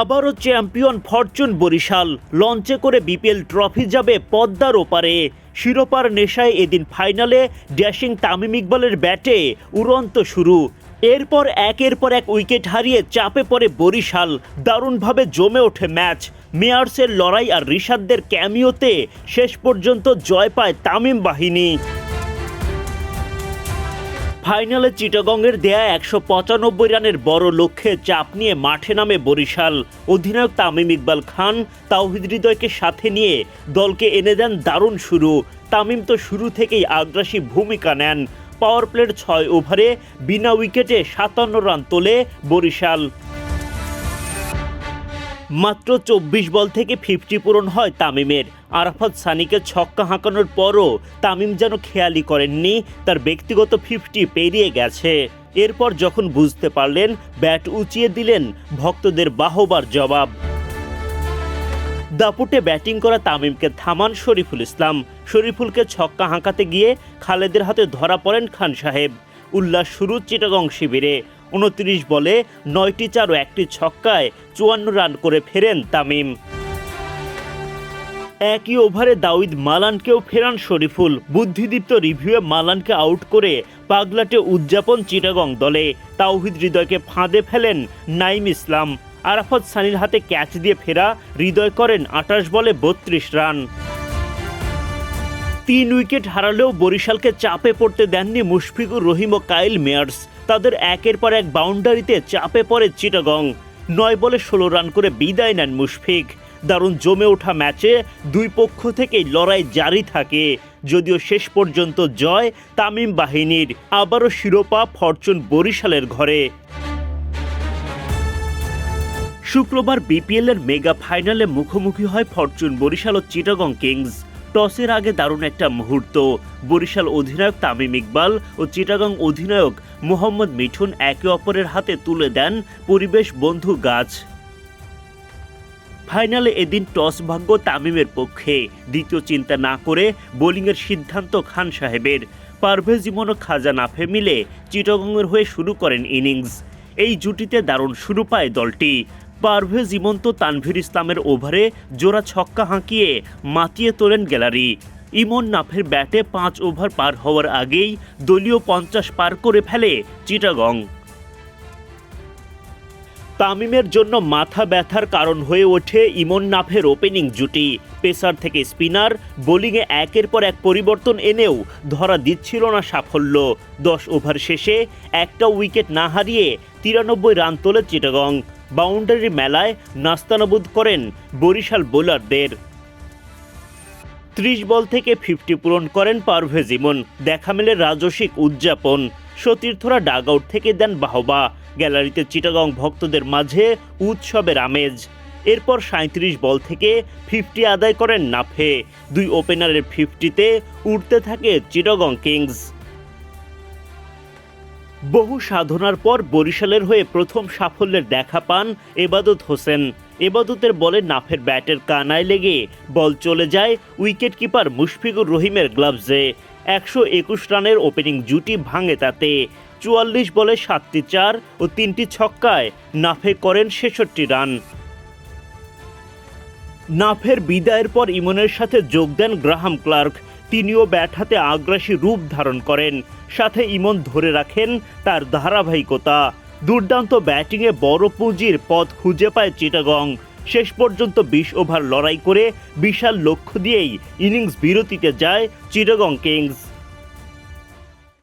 আবারও champion Fortune Barishal. লঞ্চে করে বিপিএল ট্রফি যাবে পদ্মার ওপারে। শিরোপার নেশায় এদিন ফাইনালে ড্যাশিং তামিম ইকবালের ব্যাটে উড়ন্ত শুরু। এরপর একের পর এক উইকেট হারিয়ে চাপে পড়ে বরিশাল। দারুণভাবে জমে ওঠে ম্যাচ। মেয়ার্সের লড়াই আর ঋষাদদের ক্যামিওতে শেষ পর্যন্ত জয় পায় তামিম বাহিনী। ফাইনালে চিটাগংয়ের দেয়া একশো পঁচানব্বই রানের বড় লক্ষ্যে চাপ নিয়ে মাঠে নামে বরিশাল। অধিনায়ক তামিম ইকবাল খান তাওহিদ হৃদয়কে সাথে নিয়ে দলকে এনে দেন দারুণ শুরু। তামিম তো শুরু থেকেই আগ্রাসী ভূমিকা নেন। পাওয়ার প্লের ছয় ওভারে বিনা উইকেটে সাতান্ন রান তোলে বরিশাল। মাত্র চব্বিশ বল থেকে ফিফটি পূরণ হয় তামিমের। আরাফাত সানিকে ছক্কা হাঁকানোর পরও তামিম যেন খেয়ালি করেননি, তার ব্যক্তিগত ফিফটি পেরিয়ে গেছে। এরপর যখন বুঝতে পারলেন, ব্যাট উঁচিয়ে দিলেন ভক্তদের বাহবার জবাব। দাপুটে ব্যাটিং করা তামিমকে থামান শরীফুল ইসলাম। শরীফুলকে ছক্কা হাঁকাতে গিয়ে খালেদের হাতে ধরা পড়েন খান সাহেব। উল্লাস শুরু চিটাগং শিবিরে। উনত্রিশ বলে নয়টি চার ও একটি ছক্কায় চুয়ান্ন রান করে ফেরেন তামিম। একই ওভারে দাউদ মালানকেও ফেরান শরীফুল। বুদ্ধিদীপ্ত রিভিউয়ে মালানকে আউট করে পাগলাটে উদযাপন চিটাগং দলে। তাওহিদ হৃদয়কে ফাঁদে ফেলেন নাইম ইসলাম। আরাফাত সানির হাতে ক্যাচ দিয়ে ফেরা হৃদয় করেন আটাশ বলে বত্রিশ রান। তিন উইকেট হারালেও বরিশালকে চাপে পড়তে দেননি মুশফিকুর রহিম ও কাইল মেয়ার্স। তাদের একের পর এক বাউন্ডারিতে চাপে পড়ে চিটাগং। নয় বলে ষোলো রান করে বিদায় নেন মুশফিক। দারুণ জমে ওঠা ম্যাচে দুই পক্ষ থেকেই লড়াই জারি থাকে। যদিও শেষ পর্যন্ত জয় তামিম বাহিনীর, আবারও শিরোপা ফরচুন বরিশালের ঘরে। শুক্রবার বিপিএল এর মেগা ফাইনালে মুখোমুখি হয় ফরচুন বরিশাল ও চিটাগং কিংস। টসের আগে দারুণ একটা মুহূর্ত। বরিশাল অধিনায়ক তামিম ইকবাল ও চিটাগং অধিনায়ক মোহাম্মদ মিঠুন একে অপরের হাতে তুলে দেন পরিবেশ বন্ধু গাছ। ফাইনালে এদিন টস ভাগ্য তামিমের পক্ষে। দ্বিতীয় চিন্তা না করে বোলিংয়ের সিদ্ধান্ত খান সাহেবের। পারভেজ ইমন ও খাজা নাফে মিলে চিটাগংয়ের হয়ে শুরু করেন ইনিংস। এই জুটিতে দারুণ শুরু পায় দলটি। পারভেজ ইমন্ত তানভীর ইসলামের ওভারে জোড়া ছক্কা হাঁকিয়ে মাতিয়ে তোলেন গ্যালারি। ইমন নাফের ব্যাটে পাঁচ ওভার পার হওয়ার আগেই দলীয় পঞ্চাশ পার করে ফেলে চিটাগং। তামিমের জন্য মাথা ব্যথার কারণ হয়ে ওঠে ইমন নাফের ওপেনিং জুটি। পেসার থেকে স্পিনার বোলিংয়ে একের পর এক পরিবর্তন এনেও ধরা দিচ্ছিল না সাফল্য। দশ ওভার শেষে একটা উইকেট না হারিয়ে তিরানব্বই রান তোলে চিটাগং। বাউন্ডারি মেলায় নাস্তানাবুদ করেন বরিশাল বোলারদের। ত্রিশ বল থেকে ফিফটি পূরণ করেন পারভেজ ইমন। দেখা মেলে রাজসিক উদযাপন। সতীর্থরা ডাগ আউট থেকে দেন বাহবা। গ্যালারিতে চিটাগং ভক্তদের মাঝে উৎসবের আমেজ। এরপর সাঁত্রিশ বল থেকে ফিফটি আদায় করেন নাফে। দুই ওপেনারের ফিফটিতে উঠতে থাকে চিটাগং কিংস। বহু সাধনার পর বরিশালের হয়ে প্রথম সাফল্যের দেখা পান এবাদত হোসেন। এবাদতের বলে নাফের ব্যাটের কানায় লেগে বল চলে যায় উইকেট কিপার মুশফিকুর রহিমের গ্লাভসে। একশো একুশ রানের ওপেনিং জুটি ভাঙে তাতে। চুয়াল্লিশ বলে সাতটি চার ও তিনটি ছক্কায় নাফে করেন ছেষট্টি রান। নাফের বিদায়ের পর ইমনের সাথে যোগ দেন গ্রাহাম ক্লার্ক। তিনিও ব্যাট হাতে আগ্রাসী রূপ ধারণ করেন। সাথে ইমন ধরে রাখেন তার ধারাবাহিকতা। দুর্দান্ত ব্যাটিংয়ে বড় পুঁজির পথ খুঁজে পায় চিটাগং। শেষ পর্যন্ত বিশ ওভার লড়াই করে বিশাল লক্ষ্য দিয়েই ইনিংস বিরতিতে যায় চিটাগং কিংস।